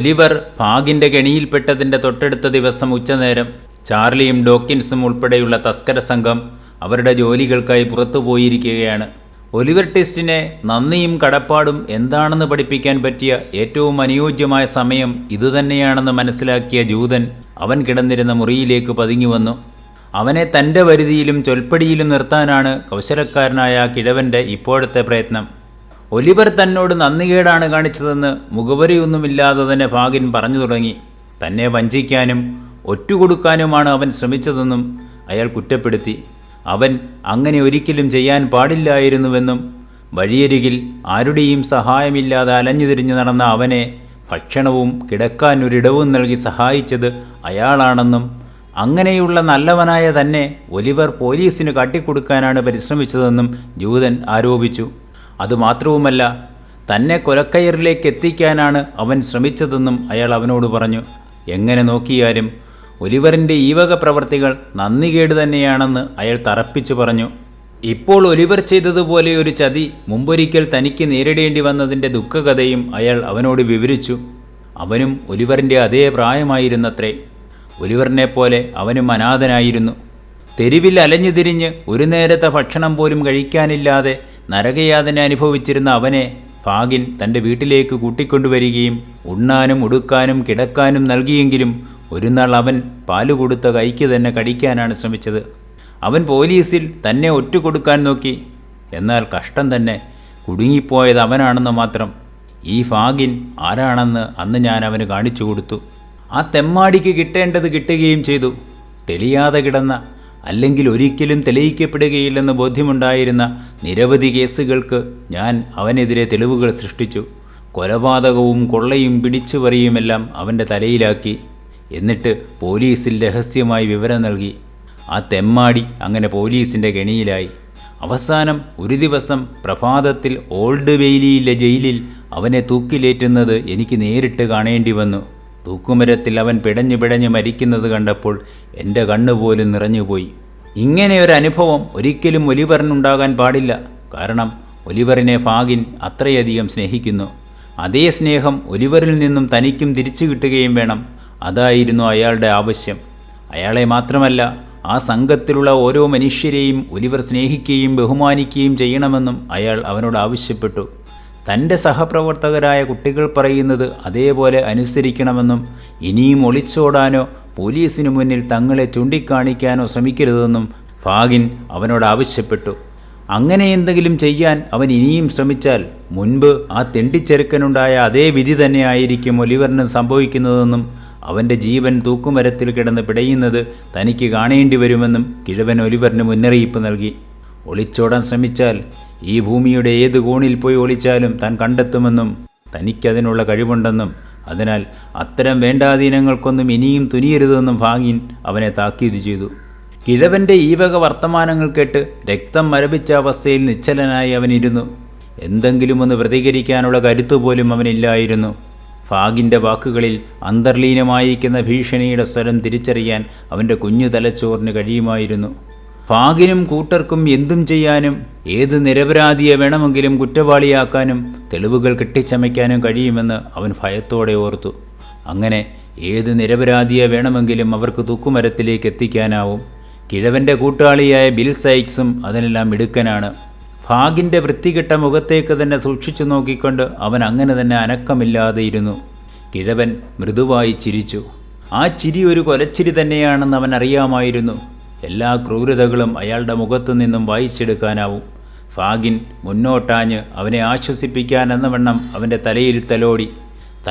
Oliver ഫാഗിന്റെ കെണിയിൽപ്പെട്ടതിന്റെ തൊട്ടടുത്ത ദിവസം ഉച്ചനേരം ചാർലിയും ഡോക്കിൻസും ഉൾപ്പെടെയുള്ള തസ്കര സംഘം അവരുടെ ജോലികൾക്കായി പുറത്തു പോയിരിക്കുകയാണ് ഒലിവർ ടെസ്റ്റിനെ നന്ദിയും കടപ്പാടും എന്താണെന്ന് പഠിപ്പിക്കാൻ പറ്റിയ ഏറ്റവും അനുയോജ്യമായ സമയം ഇതുതന്നെയാണെന്ന് മനസ്സിലാക്കിയ ജൂതൻ അവൻ കിടന്നിരുന്ന മുറിയിലേക്ക് പതുങ്ങി വന്നു. അവനെ തന്റെ വരുതിയിലും ചൊൽപ്പടിയിലും നിർത്താനാണ് കൗശലക്കാരനായ കിഴവന്റെ ഇപ്പോഴത്തെ പ്രയത്നം. ഒലിവർ തന്നോട് നന്ദികേടാണ് കാണിച്ചതെന്ന് മുഖവരിയൊന്നുമില്ലാതെ തന്നെ ഭാഗിൻ പറഞ്ഞു തുടങ്ങി. തന്നെ വഞ്ചിക്കാനും ഒറ്റുകൊടുക്കാനുമാണ് അവൻ ശ്രമിച്ചതെന്നും അയാൾ കുറ്റപ്പെടുത്തി. അവൻ അങ്ങനെ ഒരിക്കലും ചെയ്യാൻ പാടില്ലായിരുന്നുവെന്നും വഴിയരികിൽ ആരുടെയും സഹായമില്ലാതെ അലഞ്ഞു തിരിഞ്ഞു നടന്ന അവനെ ഭക്ഷണവും കിടക്കാൻ ഒരിടവും നൽകി സഹായിച്ചത് അയാളാണെന്നും അങ്ങനെയുള്ള നല്ലവനായ തന്നെ ഒലിവർ പോലീസിന് കാട്ടിക്കൊടുക്കാനാണ് പരിശ്രമിച്ചതെന്നും ജൂതൻ ആരോപിച്ചു. അതുമാത്രവുമല്ല തന്നെ കൊലക്കയറിലേക്ക് എത്തിക്കാനാണ് അവൻ ശ്രമിച്ചതെന്നും അയാൾ അവനോട് പറഞ്ഞു. എങ്ങനെ നോക്കിയാലും ഒലിവറിന്റെ ഈ വക പ്രവർത്തികൾ നന്ദികേട് തന്നെയാണെന്ന് അയാൾ തറപ്പിച്ചു പറഞ്ഞു. ഇപ്പോൾ ഒലിവർ ചെയ്തതുപോലെ ഒരു ചതി മുമ്പൊരിക്കൽ തനിക്ക് നേരിടേണ്ടി വന്നതിന്റെ ദുഃഖകഥയും അയാൾ അവനോട് വിവരിച്ചു. അവനും ഒലിവറിന്റെ അതേ പ്രായമായിരുന്നത്രേ. ഒലിവറിനെ പോലെ അവനും അനാഥനായിരുന്നു. തെരുവിൽ അലഞ്ഞു തിരിഞ്ഞ് ഒരു നേരത്തെ ഭക്ഷണം പോലും കഴിക്കാനില്ലാതെ നരകയാതന അനുഭവിച്ചിരുന്ന അവനെ ഭാഗിൻ തന്റെ വീട്ടിലേക്ക് കൂട്ടിക്കൊണ്ടുവരികയും ഉണ്ണാനും ഉടുക്കാനും കിടക്കാനും നൽകിയെങ്കിലും ഒരു നാൾ അവൻ പാൽ കൊടുത്ത കൈക്ക് തന്നെ കടിക്കാനാണ് ശ്രമിച്ചത്. അവൻ പോലീസിൽ തന്നെ ഒറ്റ കൊടുക്കാൻ നോക്കി. എന്നാൽ കഷ്ടം തന്നെ കുടുങ്ങിപ്പോയത് അവനാണെന്ന് മാത്രം. ഈ ഫാഗിൻ ആരാണെന്ന് അന്ന് ഞാൻ അവന് കാണിച്ചു കൊടുത്തു. ആ തെമ്മാടിക്ക് കിട്ടേണ്ടത് കിട്ടുകയും ചെയ്തു. തെളിയാതെ കിടന്ന അല്ലെങ്കിൽ ഒരിക്കലും തെളിയിക്കപ്പെടുകയില്ലെന്ന് ബോധ്യമുണ്ടായിരുന്ന നിരവധി കേസുകൾക്ക് ഞാൻ അവനെതിരെ തെളിവുകൾ സൃഷ്ടിച്ചു. കൊലപാതകവും കൊള്ളയും പിടിച്ചുപറിയുമെല്ലാം അവന്റെ തലയിലാക്കി. എന്നിട്ട് പോലീസിൽ രഹസ്യമായി വിവരം നൽകി. ആ തെമ്മാടി അങ്ങനെ പോലീസിന്റെ ഗണിയിലായി അവസാനം ഒരു ദിവസം പ്രഭാതത്തിൽ ഓൾഡ് വെയിലിയിലെ ജയിലിൽ അവനെ തൂക്കിലേറ്റുന്നത് എനിക്ക് നേരിട്ട് കാണേണ്ടി വന്നു. തൂക്കുമരത്തിൽ അവൻ പിടഞ്ഞു പിടഞ്ഞ് മരിക്കുന്നത് കണ്ടപ്പോൾ എന്റെ കണ്ണുപോലും നിറഞ്ഞുപോയി. ഇങ്ങനെ ഒരു അനുഭവം ഒരിക്കലും ഒലിവറിനുണ്ടാകാൻ പാടില്ല. കാരണം ഒലിവറിനെ ഫാഗിൻ അത്രയധികം സ്നേഹിക്കുന്നു. അതേ സ്നേഹം ഒലിവറിൽ നിന്നും തനിക്കും തിരിച്ചു കിട്ടുകയും വേണം. അതായിരുന്നു അയാളുടെ ആവശ്യം. അയാളെ മാത്രമല്ല ആ സംഘത്തിലുള്ള ഓരോ മനുഷ്യരെയും ഒലിവർ സ്നേഹിക്കുകയും ബഹുമാനിക്കുകയും ചെയ്യണമെന്നും അയാൾ അവനോട് ആവശ്യപ്പെട്ടു. തന്റെ സഹപ്രവർത്തകരായ കുട്ടികൾ പറയുന്നത് അതേപോലെ അനുസരിക്കണമെന്നും ഇനിയും ഒളിച്ചോടാനോ പോലീസിനു മുന്നിൽ തങ്ങളെ ചൂണ്ടിക്കാണിക്കാനോ ശ്രമിക്കരുതെന്നും ഫാഗിൻ അവനോട് ആവശ്യപ്പെട്ടു. അങ്ങനെ എന്തെങ്കിലും ചെയ്യാൻ അവൻ ഇനിയും ശ്രമിച്ചാൽ മുൻപ് ആ തെണ്ടിച്ചെറുക്കനുണ്ടായ അതേ വിധി തന്നെയായിരിക്കും ഒലിവറിന് സംഭവിക്കുന്നതെന്നും അവന്റെ ജീവൻ തൂക്കുമരത്തിൽ കിടന്ന് പിടയുന്നത് തനിക്ക് കാണേണ്ടി വരുമെന്നും കിഴവൻ ഒലിവറിന് മുന്നറിയിപ്പ് നൽകി. ഒളിച്ചോടാൻ ശ്രമിച്ചാൽ ഈ ഭൂമിയുടെ ഏത് കോണിൽ പോയി ഒളിച്ചാലും താൻ കണ്ടെത്തുമെന്നും തനിക്കതിനുള്ള കഴിവുണ്ടെന്നും അതിനാൽ അത്തരം വേണ്ടാധീനങ്ങൾക്കൊന്നും ഇനിയും തുനിയരുതെന്നും ഭാഗീൻ അവനെ താക്കീത് ചെയ്തു. കിഴവന്റെ ഈ വക വർത്തമാനങ്ങൾ കേട്ട് രക്തം മരപിച്ച അവസ്ഥയിൽ നിശ്ചലനായി അവനിരുന്നു. എന്തെങ്കിലും ഒന്ന് പ്രതികരിക്കാനുള്ള കരുത്തു പോലും അവനില്ലായിരുന്നു. ഫാഗിന്റെ വാക്കുകളിൽ അന്തർലീനമായിരിക്കുന്ന ഭീഷണിയുടെ സ്വരം തിരിച്ചറിയാൻ അവന്റെ കുഞ്ഞു തലച്ചോറിന് കഴിയുമായിരുന്നു. ഫാഗിനും കൂട്ടർക്കും എന്തും ചെയ്യാനും ഏത് നിരപരാധിയെ വേണമെങ്കിലും കുറ്റവാളിയാക്കാനും തെളിവുകൾ കെട്ടിച്ചമയ്ക്കാനും കഴിയുമെന്ന് അവൻ ഭയത്തോടെ ഓർത്തു. അങ്ങനെ ഏത് നിരപരാധിയെ വേണമെങ്കിലും അവർക്ക് തൂക്കുമരത്തിലേക്ക് എത്തിക്കാനാവും. കിഴവന്റെ കൂട്ടാളിയായ ബിൽ സൈക്സും അതിനെല്ലാം മിടുക്കനാണ്. ഫാഗിന്റെ വൃത്തികെട്ട മുഖത്തേക്ക് തന്നെ സൂക്ഷിച്ചു നോക്കിക്കൊണ്ട് അവൻ അങ്ങനെ തന്നെ അനക്കമില്ലാതെ ഇരുന്നു. കിഴവൻ മൃദുവായി ചിരിച്ചു. ആ ചിരി ഒരു കൊലച്ചിരി തന്നെയാണെന്ന് അവൻ അറിയാമായിരുന്നു. എല്ലാ ക്രൂരതകളും അയാളുടെ മുഖത്തു നിന്നും വായിച്ചെടുക്കാനാവും. ഫാഗിൻ മുന്നോട്ടാഞ്ഞ് അവനെ ആശ്വസിപ്പിക്കാൻ എന്ന വണ്ണം അവന്റെ തലയിൽ തലോടി.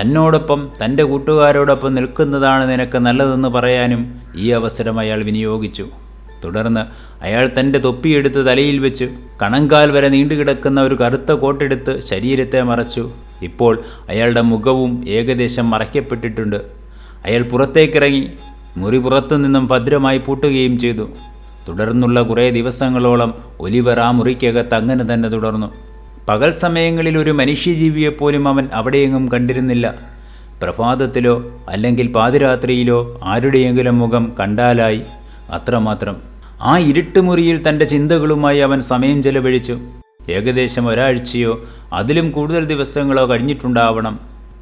തന്നോടൊപ്പം തന്റെ കൂട്ടുകാരോടൊപ്പം നിൽക്കുന്നതാണ് നിനക്ക് നല്ലതെന്ന് പറയാനും ഈ അവസരം അയാൾ വിനിയോഗിച്ചു. തുടർന്ന് അയാൾ തന്റെ തൊപ്പിയെടുത്ത് തലയിൽ വെച്ച് കണങ്കാൽ വരെ നീണ്ടുകിടക്കുന്ന ഒരു കറുത്ത കോട്ടെടുത്ത് ശരീരത്തെ മറച്ചു. ഇപ്പോൾ അയാളുടെ മുഖവും ഏകദേശം മറയ്ക്കപ്പെട്ടിട്ടുണ്ട്. അയാൾ പുറത്തേക്കിറങ്ങി മുറി പുറത്തു നിന്നും ഭദ്രമായി പൂട്ടുകയും ചെയ്തു. തുടർന്നുള്ള കുറേ ദിവസങ്ങളോളം ഒലിവർ ആ മുറിക്കകത്ത് അങ്ങനെ തന്നെ തുടർന്നു. പകൽ സമയങ്ങളിൽ ഒരു മനുഷ്യജീവിയെപ്പോലും അവൻ അവിടെയെങ്ങും കണ്ടിരുന്നില്ല. പ്രഭാതത്തിലോ അല്ലെങ്കിൽ പാതിരാത്രിയിലോ ആരുടെയെങ്കിലും മുഖം കണ്ടാലായി. അത്രമാത്രം. ആ ഇരുട്ട് ഇരുട്ടുമുറിയിൽ തന്റെ ചിന്തകളുമായി അവൻ സമയം ചെലവഴിച്ചു. ഏകദേശം ഒരാഴ്ചയോ അതിലും കൂടുതൽ ദിവസങ്ങളോ കഴിഞ്ഞിട്ടുണ്ടാവണം.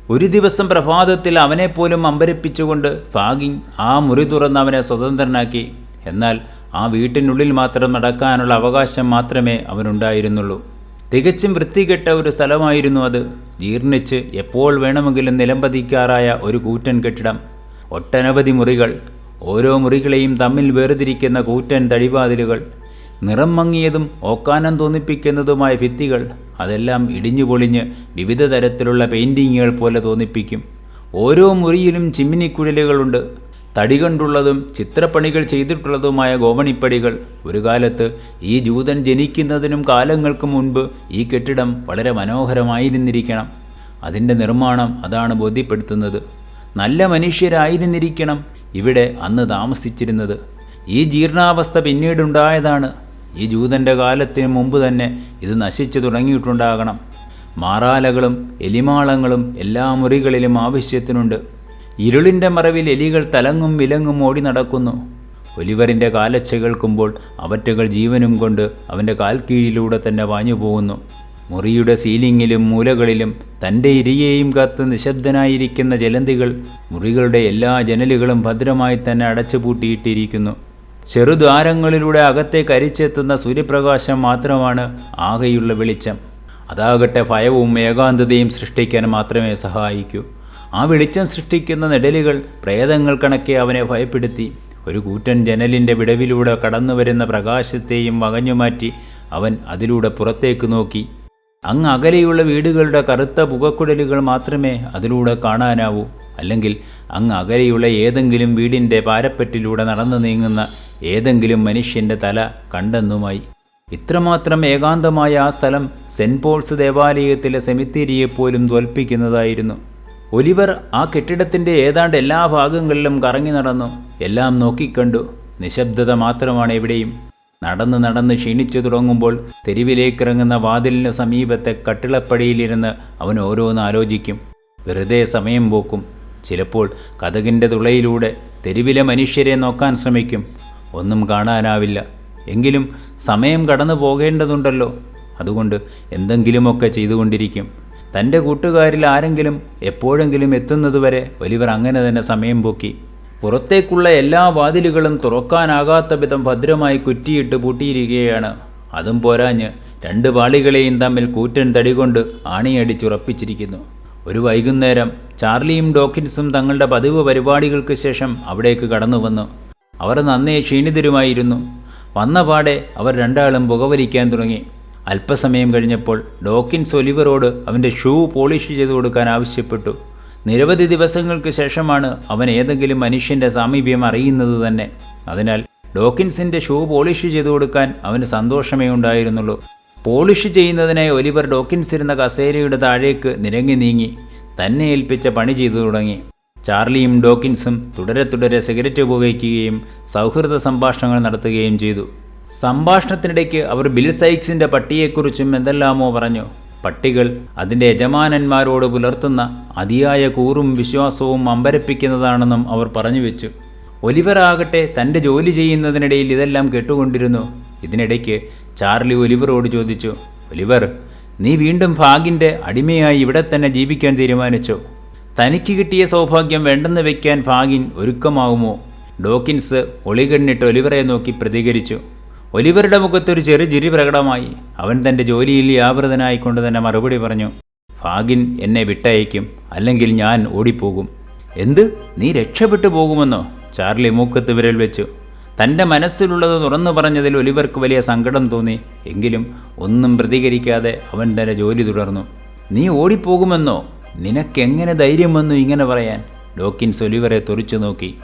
ഒരു ദിവസം പ്രഭാതത്തിൽ അവനെപ്പോലും അമ്പരപ്പിച്ചുകൊണ്ട് ഫാഗിങ് ആ മുറി തുറന്ന് അവനെ സ്വതന്ത്രനാക്കി. എന്നാൽ ആ വീട്ടിനുള്ളിൽ മാത്രം നടക്കാനുള്ള അവകാശം മാത്രമേ അവനുണ്ടായിരുന്നുള്ളൂ. തികച്ചും വൃത്തികെട്ട ഒരു സ്ഥലമായിരുന്നു അത്. ജീർണിച്ച് എപ്പോൾ വേണമെങ്കിലും നിലംപതിക്കാറായ ഒരു കൂറ്റൻ കെട്ടിടം. ഒട്ടനവധി മുറികൾ ഓരോ മുറികളെയും തമ്മിൽ വേർതിരിക്കുന്ന കൂറ്റൻ തടിവാതിലുകൾ നിറം മങ്ങിയതും ഓക്കാനം തോന്നിപ്പിക്കുന്നതുമായ ഭിത്തികൾ അതെല്ലാം ഇടിഞ്ഞു പൊളിഞ്ഞ് വിവിധ തരത്തിലുള്ള പെയിന്റിങ്ങുകൾ പോലെ തോന്നിപ്പിക്കും. ഓരോ മുറിയിലും ചിമ്മിനിക്കുഴലുകളുണ്ട്. തടി കണ്ടുള്ളതും ചിത്രപ്പണികൾ ചെയ്തിട്ടുള്ളതുമായ ഗോവണിപ്പടികൾ. ഒരു കാലത്ത് ഈ ജൂതൻ ജനിക്കുന്നതിനും കാലങ്ങൾക്ക് മുൻപ് ഈ കെട്ടിടം വളരെ മനോഹരമായിരുന്നിരിക്കണം അതിന്റെ നിർമ്മാണം അതാണ് ബോധ്യപ്പെടുത്തുന്നത്. നല്ല മനുഷ്യരായിരുന്നിരിക്കണം ഇവിടെ അന്ന് താമസിച്ചിരുന്നത്. ഈ ജീർണാവസ്ഥ പിന്നീടുണ്ടായതാണ്. ഈ ജൂതന്റെ കാലത്തിന് മുമ്പ് തന്നെ ഇത് നശിച്ചു തുടങ്ങിയിട്ടുണ്ടാകണം. മാറാലകളും എലിമാളങ്ങളും എല്ലാ മുറികളിലും ആവശ്യത്തിനുണ്ട്. ഇരുളിന്റെ മറവിൽ എലികൾ തലങ്ങും വിലങ്ങും ഓടി നടക്കുന്നു. ഒലിവറിന്റെ കാലച്ച കേൾക്കുമ്പോൾ അവറ്റകൾ ജീവനും കൊണ്ട് അവന്റെ കാൽക്കീഴിലൂടെ തന്നെ വാഞ്ഞു പോകുന്നു. മുറിയുടെ സീലിങ്ങിലും മൂലകളിലും തന്റെ ഇരിയെയും കാത്ത് നിശബ്ദനായിരിക്കുന്ന ജലന്തികൾ മുറികളുടെ എല്ലാ ജനലുകളും ഭദ്രമായി തന്നെ അടച്ചുപൂട്ടിയിട്ടിരിക്കുന്നു. ചെറുദ്വാരങ്ങളിലൂടെ അകത്തെ അരിച്ചെത്തുന്ന സൂര്യപ്രകാശം മാത്രമാണ് ആകെയുള്ള വെളിച്ചം. അതാകട്ടെ ഭയവും ഏകാന്തതയും സൃഷ്ടിക്കാൻ മാത്രമേ സഹായിക്കൂ. ആ വെളിച്ചം സൃഷ്ടിക്കുന്ന നെടലുകൾ പ്രേതങ്ങൾ കണക്കെ അവനെ ഭയപ്പെടുത്തി. ഒരു കൂറ്റൻ ജനലിന്റെ വിടവിലൂടെ കടന്നു വരുന്ന പ്രകാശത്തെയും വകഞ്ഞുമാറ്റി അവൻ അതിലൂടെ പുറത്തേക്ക് നോക്കി. അങ്ങ് അകലെയുള്ള വീടുകളുടെ കറുത്ത പുകക്കുടലുകൾ മാത്രമേ അതിലൂടെ കാണാനാവൂ. അല്ലെങ്കിൽ അങ്ങ് അകലെയുള്ള ഏതെങ്കിലും വീടിന്റെ പാരപ്പറ്റിലൂടെ നടന്നു നീങ്ങുന്ന ഏതെങ്കിലും മനുഷ്യന്റെ തല കണ്ടെന്നുമായി. ഇത്രമാത്രം ഏകാന്തമായ ആ സ്ഥലം സെന്റ് പോൾസ് ദേവാലയത്തിലെ സെമിത്തേരിയെപ്പോലും തോൽപ്പിക്കുന്നതായിരുന്നു ഒലിവർ ആ കെട്ടിടത്തിന്റെ ഏതാണ്ട് എല്ലാ ഭാഗങ്ങളിലും കറങ്ങി നടന്നു. എല്ലാം നോക്കിക്കണ്ടു. നിശബ്ദത മാത്രമാണ് എവിടെയും. നടന്ന് നടന്ന് ക്ഷീണിച്ചു തുടങ്ങുമ്പോൾ തെരുവിലേക്കിറങ്ങുന്ന വാതിലിന് സമീപത്തെ കട്ടിളപ്പടിയിലിരുന്ന് അവൻ ഓരോന്ന് ആലോചിക്കും. വെറുതെ സമയം പോക്കും. ചിലപ്പോൾ കഥകിന്റെ തുളയിലൂടെ തെരുവിലെ മനുഷ്യരെ നോക്കാൻ ശ്രമിക്കും. ഒന്നും കാണാനാവില്ല. എങ്കിലും സമയം കടന്നു പോകേണ്ടതുണ്ടല്ലോ. അതുകൊണ്ട് എന്തെങ്കിലുമൊക്കെ ചെയ്തുകൊണ്ടിരിക്കും. തന്റെ കൂട്ടുകാരിൽ ആരെങ്കിലും എപ്പോഴെങ്കിലും എത്തുന്നതുവരെ ഒലിവർ അങ്ങനെ തന്നെ സമയം പോക്കി. പുറത്തേക്കുള്ള എല്ലാ വാതിലുകളും തുറക്കാനാകാത്ത വിധം ഭദ്രമായി കുറ്റിയിട്ട് പൂട്ടിയിരിക്കുകയാണ്. അതും പോരാഞ്ഞ് രണ്ട് പാളികളെയും തമ്മിൽ കൂറ്റൻ തടികൊണ്ട് ആണിയടിച്ചുറപ്പിച്ചിരിക്കുന്നു. ഒരു വൈകുന്നേരം ചാർലിയും ഡോക്കിൻസും തങ്ങളുടെ പതിവ് പരിപാടികൾക്ക് ശേഷം അവിടേക്ക് കടന്നു വന്നു അവർ നന്നേ ക്ഷീണിതരുമായിരുന്നു. വന്ന പാടെ അവർ രണ്ടാളും പുകവലിക്കാൻ തുടങ്ങി. അല്പസമയം കഴിഞ്ഞപ്പോൾ ഡോക്കിൻസ് ഒലിവറോട് അവന്റെ ഷൂ പോളിഷ് ചെയ്തു കൊടുക്കാൻ ആവശ്യപ്പെട്ടു. നിരവധി ദിവസങ്ങൾക്ക് ശേഷമാണ് അവൻ ഏതെങ്കിലും മനുഷ്യന്റെ സാമീപ്യം അറിയുന്നത് തന്നെ. അതിനാൽ ഡോക്കിൻസിന്റെ ഷൂ പോളിഷ് ചെയ്തു കൊടുക്കാൻ അവന് സന്തോഷമേ ഉണ്ടായിരുന്നുള്ളൂ. പോളിഷ് ചെയ്യുന്നതിനായി ഒലിവർ ഡോക്കിൻസ് ഇരുന്ന കസേരയുടെ താഴേക്ക് നിരങ്ങി നീങ്ങി തന്നെ ഏൽപ്പിച്ച പണി ചെയ്തു തുടങ്ങി. ചാർലിയും ഡോക്കിൻസും തുടരെ തുടരെ സിഗരറ്റ് ഉപയോഗിക്കുകയും സൗഹൃദ സംഭാഷണങ്ങൾ നടത്തുകയും ചെയ്തു. സംഭാഷണത്തിനിടയ്ക്ക് അവർ ബിൽ സൈക്സിന്റെ പട്ടിയെക്കുറിച്ചും എന്തെല്ലാമോ പറഞ്ഞു. പട്ടികൾ അതിന്റെ യജമാനന്മാരോട് പുലർത്തുന്ന അതിയായ കൂറും വിശ്വാസവും അമ്പരപ്പിക്കുന്നതാണെന്നും അവർ പറഞ്ഞു വെച്ചു. ഒലിവർ ആകട്ടെ തന്റെ ജോലി ചെയ്യുന്നതിനിടയിൽ ഇതെല്ലാം കേട്ടുകൊണ്ടിരുന്നു. ഇതിനിടയ്ക്ക് ചാർലി ഒലിവറോട് ചോദിച്ചു ഒലിവർ നീ വീണ്ടും ഭാഗിന്റെ അടിമയായി ഇവിടെ തന്നെ ജീവിക്കാൻ തീരുമാനിച്ചു. തനിക്ക് കിട്ടിയ സൗഭാഗ്യം വേണ്ടെന്ന് വെക്കാൻ ഭാഗിൻ ഒരുക്കമാവുമോ? ഡോക്കിൻസ് ഒളികണ്ണിട്ട് ഒലിവറെ നോക്കി പ്രതികരിച്ചു. ഒലിവറുടെ മുഖത്തൊരു ചെറു ചിരി പ്രകടമായി. അവൻ തന്റെ ജോലിയിൽ വ്യാപൃതനായിക്കൊണ്ട് തന്നെ മറുപടി പറഞ്ഞു ഫാഗിൻ എന്നെ വിട്ടയക്കും അല്ലെങ്കിൽ ഞാൻ ഓടിപ്പോകും. എന്ത്? നീ രക്ഷപ്പെട്ടു പോകുമെന്നോ? ചാർലി മൂക്കത്ത് വിരൽ വെച്ചു. തന്റെ മനസ്സിലുള്ളത് തുറന്നു പറഞ്ഞതിൽ ഒലിവർക്ക് വലിയ സങ്കടം തോന്നി. എങ്കിലും ഒന്നും പ്രതികരിക്കാതെ അവൻ തന്റെ ജോലി തുടർന്നു. നീ ഓടിപ്പോകുമെന്നോ? നിനക്കെങ്ങനെ ധൈര്യം വന്നു ഇങ്ങനെ പറയാൻ? ഡോക്കിൻസ് ഒലിവറെ തുറച്ചു നോക്കി.